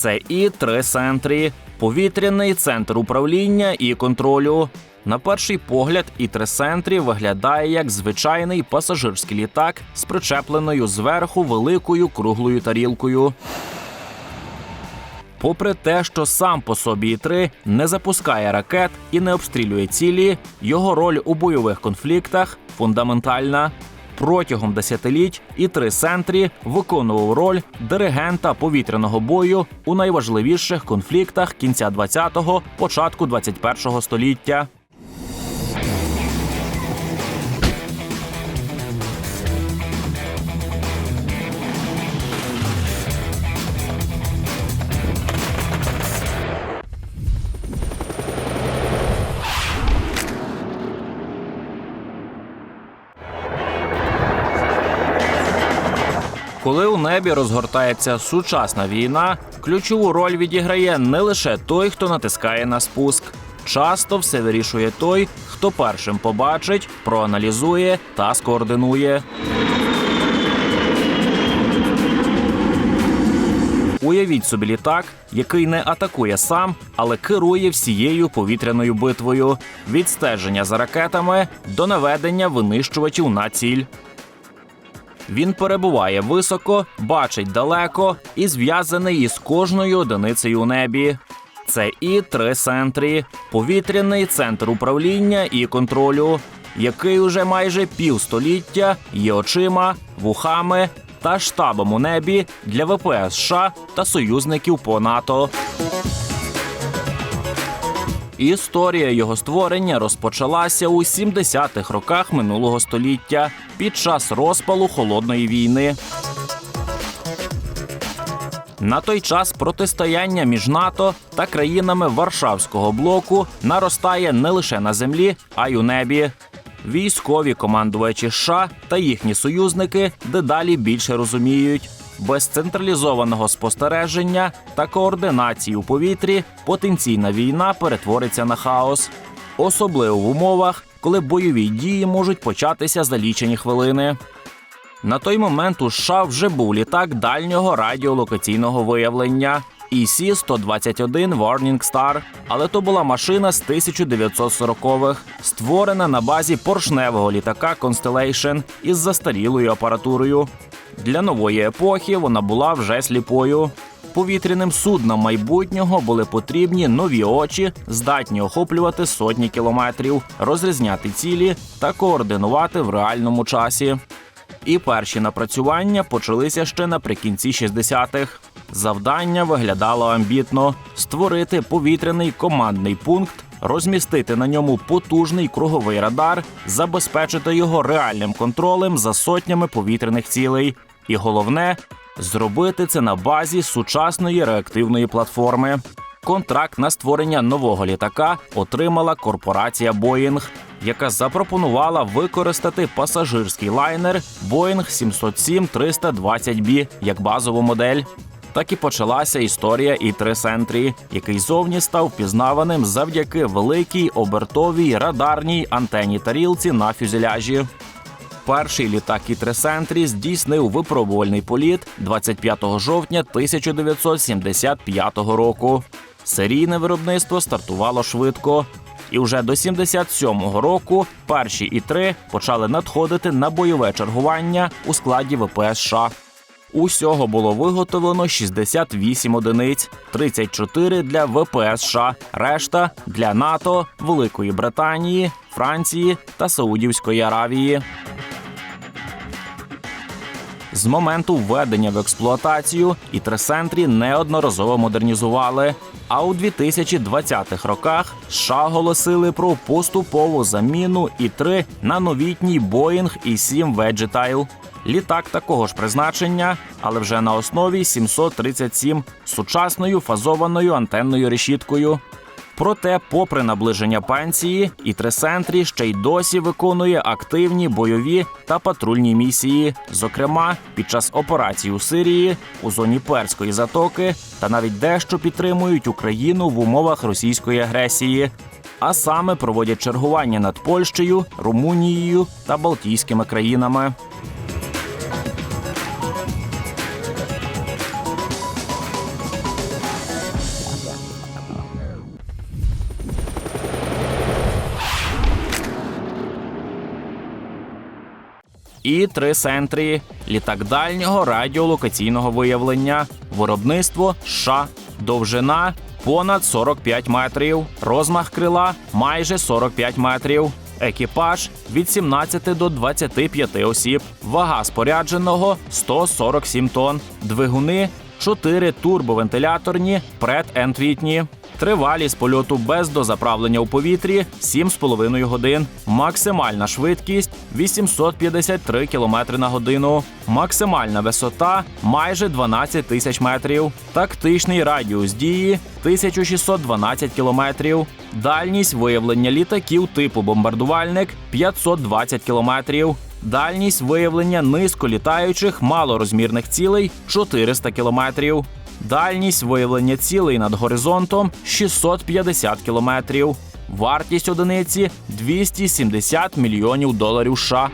Це і три центри: повітряний центр управління і контролю. На перший погляд, і три центрі виглядає як звичайний пасажирський літак з причепленою зверху великою круглою тарілкою. Попри те, що сам по собі І-3 не запускає ракет і не обстрілює цілі, його роль у бойових конфліктах фундаментальна. Протягом десятиліть і три центрі виконував роль диригента повітряного бою у найважливіших конфліктах кінця 20-го, початку 21-го століття. Коли у небі розгортається сучасна війна, ключову роль відіграє не лише той, хто натискає на спуск. Часто все вирішує той, хто першим побачить, проаналізує та скоординує. Уявіть собі літак, який не атакує сам, але керує всією повітряною битвою від стеження за ракетами до наведення винищувачів на ціль. Він перебуває високо, бачить далеко і зв'язаний із кожною одиницею у небі. Це і три центри: повітряний центр управління і контролю, який уже майже півстоліття є очима, вухами та штабом у небі для ВПС США та союзників по НАТО. Історія його створення розпочалася у 70-х роках минулого століття під час розпалу холодної війни. На той час протистояння між НАТО та країнами Варшавського блоку наростає не лише на землі, а й у небі. Військові командувачі США та їхні союзники дедалі більше розуміють. Без централізованого спостереження та координації у повітрі потенційна війна перетвориться на хаос, особливо в умовах, коли бойові дії можуть початися за лічені хвилини. На той момент у США вже був літак дальнього радіолокаційного виявлення EC-121 Warning Star, але то була машина з 1940-х, створена на базі поршневого літака Constellation із застарілою апаратурою. Для нової епохи вона була вже сліпою. Повітряним суднам майбутнього були потрібні нові очі, здатні охоплювати сотні кілометрів, розрізняти цілі та координувати в реальному часі. І перші напрацювання почалися ще наприкінці 60-х. Завдання виглядало амбітно: створити повітряний командний пункт, розмістити на ньому потужний круговий радар, забезпечити його реальним контролем за сотнями повітряних цілей. І головне зробити це на базі сучасної реактивної платформи. Контракт на створення нового літака отримала корпорація Boeing, яка запропонувала використати пасажирський лайнер Boeing 707-320B як базову модель. Так і почалася історія і три центрі, який зовні став впізнаваним завдяки великій обертовій радарній антенні тарілці на фюзеляжі. Перший літак і центрі здійснив випробувальний політ 25 жовтня 1975 року. Серійне виробництво стартувало швидко. І вже до 77-го року перші і три почали надходити на бойове чергування у складі ВПС США. Усього було виготовлено 68 одиниць, 34 для ВПС США, решта для НАТО, Великої Британії, Франції та Саудівської Аравії. З моменту введення в експлуатацію і тресентрі неодноразово модернізували. А у 2020-х роках США оголосили про поступову заміну І-3 на новітній Boeing І-7 Vegetile. Літак такого ж призначення, але вже на основі 737 з сучасною фазованою антенною решіткою. Проте, попри наближення пенсії, і Тресентрі ще й досі виконує активні бойові та патрульні місії, зокрема під час операцій у Сирії, у зоні Перської затоки та навіть дещо підтримують Україну в умовах російської агресії. А саме проводять чергування над Польщею, Румунією та Балтійськими країнами. І три сентрі літак дальнього радіолокаційного виявлення, виробництво США, довжина понад 45 метрів, розмах крила майже 45 метрів. Екіпаж від 17 до 25 осіб, вага спорядженого 147 тонн, двигуни 4 турбовентиляторні предентвітні. Тривалість польоту без дозаправлення у повітрі 7,5 годин. Максимальна швидкість 853 км на годину. Максимальна висота майже 12 тисяч метрів. Тактичний радіус дії 1612 кілометрів. Дальність виявлення літаків типу бомбардувальник 520 кілометрів. Дальність виявлення низьколітаючих малорозмірних цілей 400 кілометрів. Дальність виявлення цілей над горизонтом 650 кілометрів. Вартість одиниці 270 мільйонів доларів США.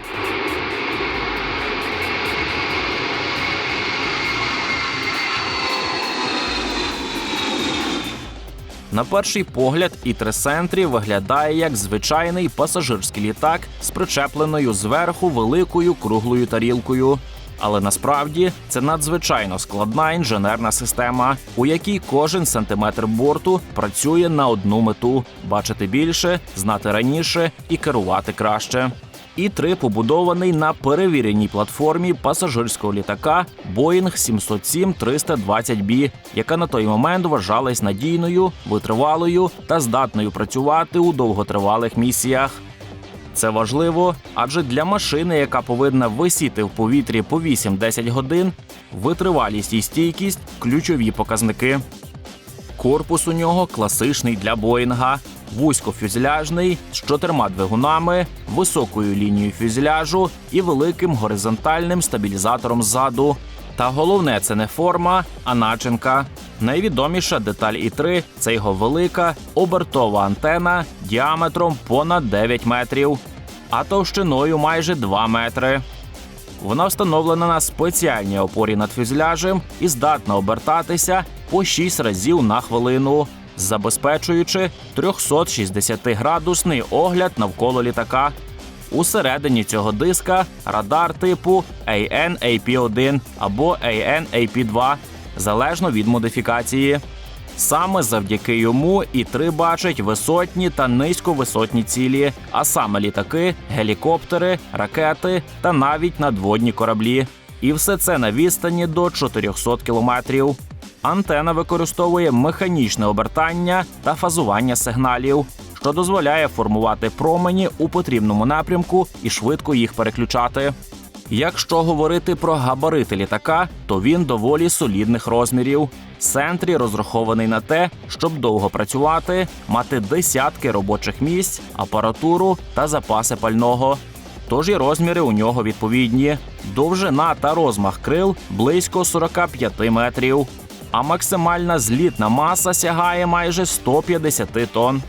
На перший погляд, і тресентрі виглядає як звичайний пасажирський літак з причепленою зверху великою круглою тарілкою. Але насправді це надзвичайно складна інженерна система, у якій кожен сантиметр борту працює на одну мету бачити більше, знати раніше і керувати краще. І 3 побудований на перевіреній платформі пасажирського літака Boeing 707-320B, яка на той момент вважалась надійною, витривалою та здатною працювати у довготривалих місіях. Це важливо, адже для машини, яка повинна висіти в повітрі по 8-10 годин, витривалість і стійкість ключові показники. Корпус у нього класичний для Боїнга, вузькофюзеляжний з чотирма двигунами, високою лінією фюзеляжу і великим горизонтальним стабілізатором ззаду. Та головне це не форма, а начинка. Найвідоміша деталь І3 – це його велика обертова антена діаметром понад 9 метрів, а товщиною майже 2 метри. Вона встановлена на спеціальній опорі над фюзеляжем і здатна обертатися по 6 разів на хвилину, забезпечуючи 360-градусний огляд навколо літака. Усередині цього диска радар типу AN-AP1 або AN-AP2, залежно від модифікації. Саме завдяки йому і три бачать висотні та низьковисотні цілі, а саме літаки, гелікоптери, ракети та навіть надводні кораблі. І все це на відстані до 400 кілометрів. Антена використовує механічне обертання та фазування сигналів, що дозволяє формувати промені у потрібному напрямку і швидко їх переключати. Якщо говорити про габарити літака, то він доволі солідних розмірів. Сентрі розрахований на те, щоб довго працювати, мати десятки робочих місць, апаратуру та запаси пального. Тож і розміри у нього відповідні. Довжина та розмах крил близько 45 метрів, а максимальна злітна маса сягає майже 150 тонн.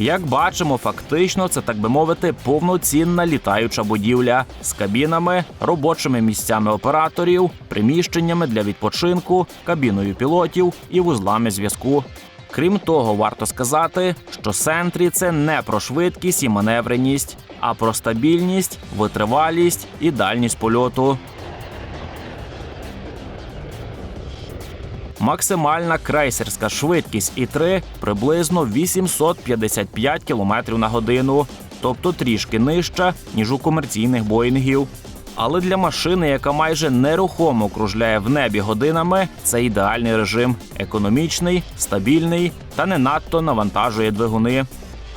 Як бачимо, фактично це так би мовити повноцінна літаюча будівля з кабінами, робочими місцями операторів, приміщеннями для відпочинку, кабіною пілотів і вузлами зв'язку. Крім того, варто сказати, що Сентрі це не про швидкість і маневреність, а про стабільність, витривалість і дальність польоту. Максимальна крейсерська швидкість І3 приблизно 855 км на годину, тобто трішки нижча, ніж у комерційних боїнгів. Але для машини, яка майже нерухомо кружляє в небі годинами, це ідеальний режим економічний, стабільний та не надто навантажує двигуни.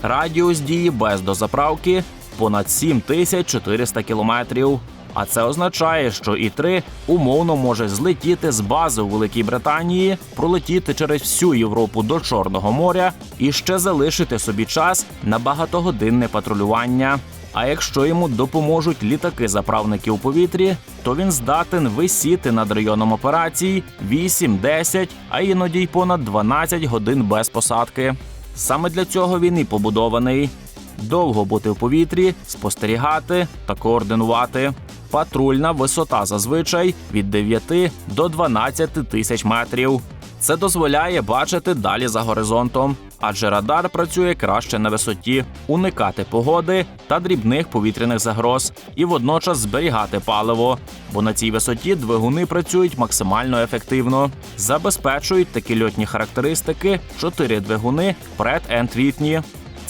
Радіус дії без дозаправки понад 7400 кілометрів. А це означає, що І3 умовно може злетіти з бази у Великій Британії, пролетіти через всю Європу до Чорного моря і ще залишити собі час на багатогодинне патрулювання. А якщо йому допоможуть літаки-заправники у повітрі, то він здатен висіти над районом операцій 8-10, а іноді й понад 12 годин без посадки. Саме для цього він і побудований. Довго бути в повітрі, спостерігати та координувати. Патрульна висота зазвичай від 9 до 12 тисяч метрів. Це дозволяє бачити далі за горизонтом, адже радар працює краще на висоті, уникати погоди та дрібних повітряних загроз і водночас зберігати паливо, бо на цій висоті двигуни працюють максимально ефективно. Забезпечують такі льотні характеристики чотири двигуни пред-ентвітні.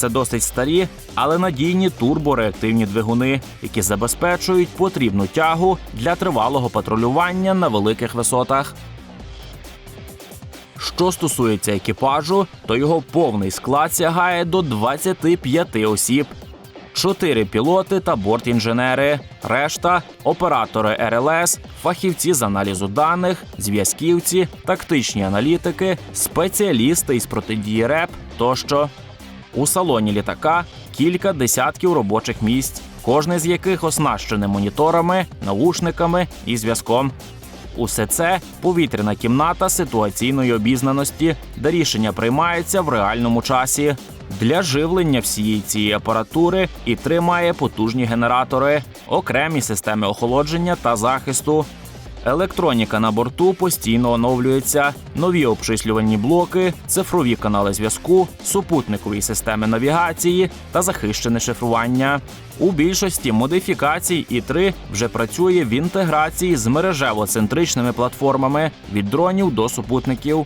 Це досить старі, але надійні турбореактивні двигуни, які забезпечують потрібну тягу для тривалого патрулювання на великих висотах. Що стосується екіпажу, то його повний склад сягає до 25 осіб. Чотири пілоти та бортінженери, решта оператори РЛС, фахівці з аналізу даних, зв'язківці, тактичні аналітики, спеціалісти із протидії РЕП тощо. У салоні літака кілька десятків робочих місць, кожне з яких оснащене моніторами, наушниками і зв'язком. Усе це повітряна кімната ситуаційної обізнаності, де рішення приймаються в реальному часі. Для живлення всієї цієї апаратури і тримає потужні генератори, окремі системи охолодження та захисту. Електроніка на борту постійно оновлюється, нові обчислювальні блоки, цифрові канали зв'язку, супутникові системи навігації та захищене шифрування. У більшості модифікацій І3 вже працює в інтеграції з мережево-центричними платформами від дронів до супутників.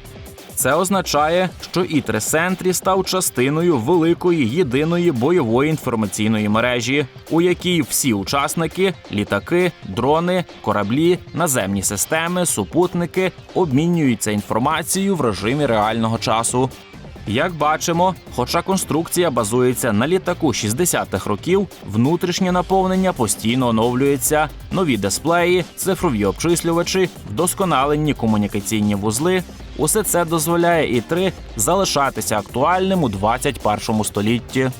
Це означає, що і Сентрі став частиною великої єдиної бойової інформаційної мережі, у якій всі учасники літаки, дрони, кораблі, наземні системи, супутники обмінюються інформацією в режимі реального часу. Як бачимо, хоча конструкція базується на літаку 60-х років, внутрішнє наповнення постійно оновлюється, нові дисплеї, цифрові обчислювачі, вдосконалені комунікаційні вузли. Усе це дозволяє І3 залишатися актуальним у 21 столітті.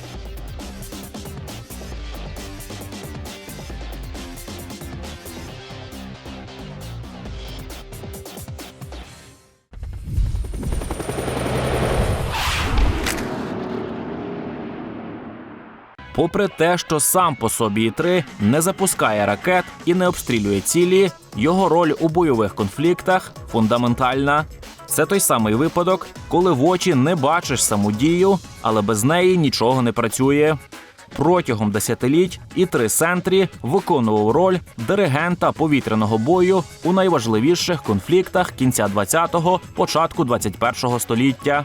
Попри те, що сам по собі І-3 не запускає ракет і не обстрілює цілі, його роль у бойових конфліктах фундаментальна. Це той самий випадок, коли в очі не бачиш саму дію, але без неї нічого не працює. Протягом десятиліть і три сентрі виконував роль диригента повітряного бою у найважливіших конфліктах кінця 20-го, початку 21-го століття.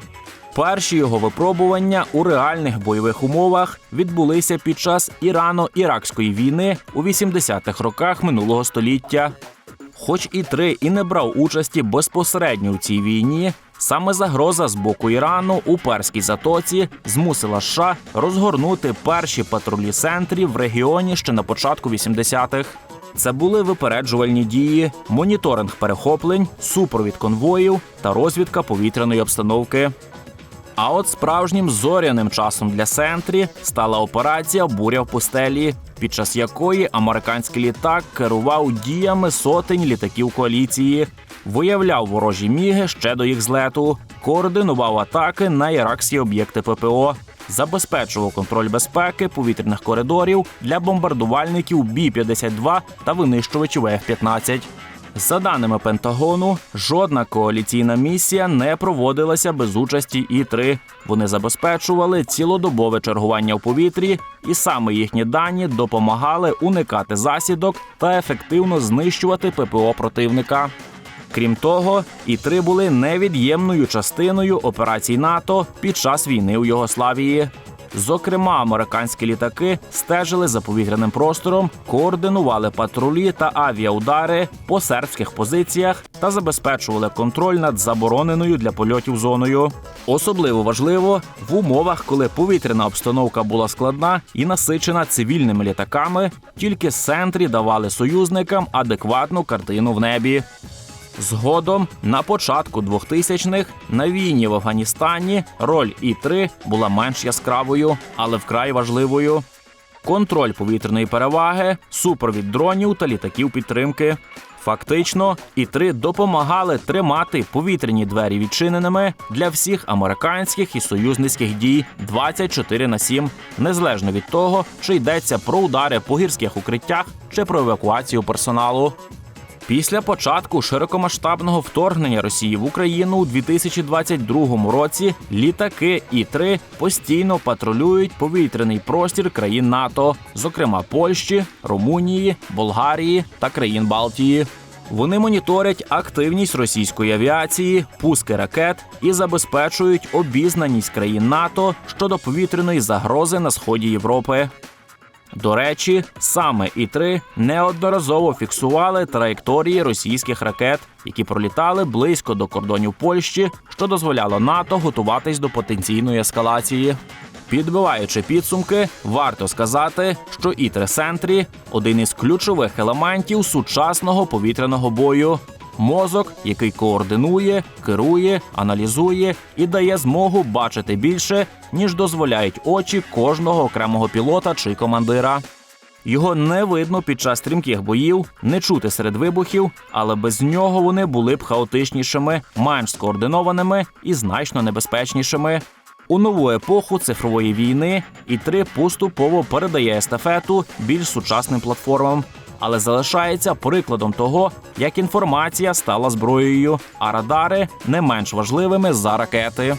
Перші його випробування у реальних бойових умовах відбулися під час Ірано-Іракської війни у 80-х роках минулого століття. Хоч і три і не брав участі безпосередньо у цій війні, саме загроза з боку Ірану у перській затоці змусила США розгорнути перші патрулі сентрів в регіоні ще на початку 80-х. Це були випереджувальні дії, моніторинг перехоплень, супровід конвоїв та розвідка повітряної обстановки. А от справжнім зоряним часом для Сентрі стала операція Буря в пустелі, під час якої американський літак керував діями сотень літаків коаліції, виявляв ворожі міги ще до їх злету, координував атаки на іракські об'єкти ППО, забезпечував контроль безпеки повітряних коридорів для бомбардувальників Бі-52 та винищувачів F-15. За даними Пентагону, жодна коаліційна місія не проводилася без участі І-3. Вони забезпечували цілодобове чергування в повітрі, і саме їхні дані допомагали уникати засідок та ефективно знищувати ППО противника. Крім того, І-3 були невід'ємною частиною операцій НАТО під час війни у Йогославії. Зокрема, американські літаки стежили за повітряним простором, координували патрулі та авіаудари по сербських позиціях та забезпечували контроль над забороненою для польотів зоною. Особливо важливо в умовах, коли повітряна обстановка була складна і насичена цивільними літаками, тільки центрі давали союзникам адекватну картину в небі. Згодом, на початку 2000-х, на війні в Афганістані роль І-3 була менш яскравою, але вкрай важливою. Контроль повітряної переваги, супровід дронів та літаків підтримки. Фактично, І-3 допомагали тримати повітряні двері відчиненими для всіх американських і союзницьких дій 24 на 7, незалежно від того, чи йдеться про удари по гірських укриттях чи про евакуацію персоналу. Після початку широкомасштабного вторгнення Росії в Україну у 2022 році літаки І-3 постійно патрулюють повітряний простір країн НАТО, зокрема Польщі, Румунії, Болгарії та країн Балтії. Вони моніторять активність російської авіації, пуски ракет і забезпечують обізнаність країн НАТО щодо повітряної загрози на сході Європи. До речі, саме І-3 неодноразово фіксували траєкторії російських ракет, які пролітали близько до кордонів Польщі, що дозволяло НАТО готуватись до потенційної ескалації. Підбиваючи підсумки, варто сказати, що І-3 Сентрі один із ключових елементів сучасного повітряного бою. Мозок, який координує, керує, аналізує і дає змогу бачити більше, ніж дозволяють очі кожного окремого пілота чи командира. Його не видно під час стрімких боїв, не чути серед вибухів, але без нього вони були б хаотичнішими, менш скоординованими і значно небезпечнішими. У нову епоху цифрової війни І-3 поступово передає естафету більш сучасним платформам, але залишається прикладом того, як інформація стала зброєю, а радари не менш важливими за ракети.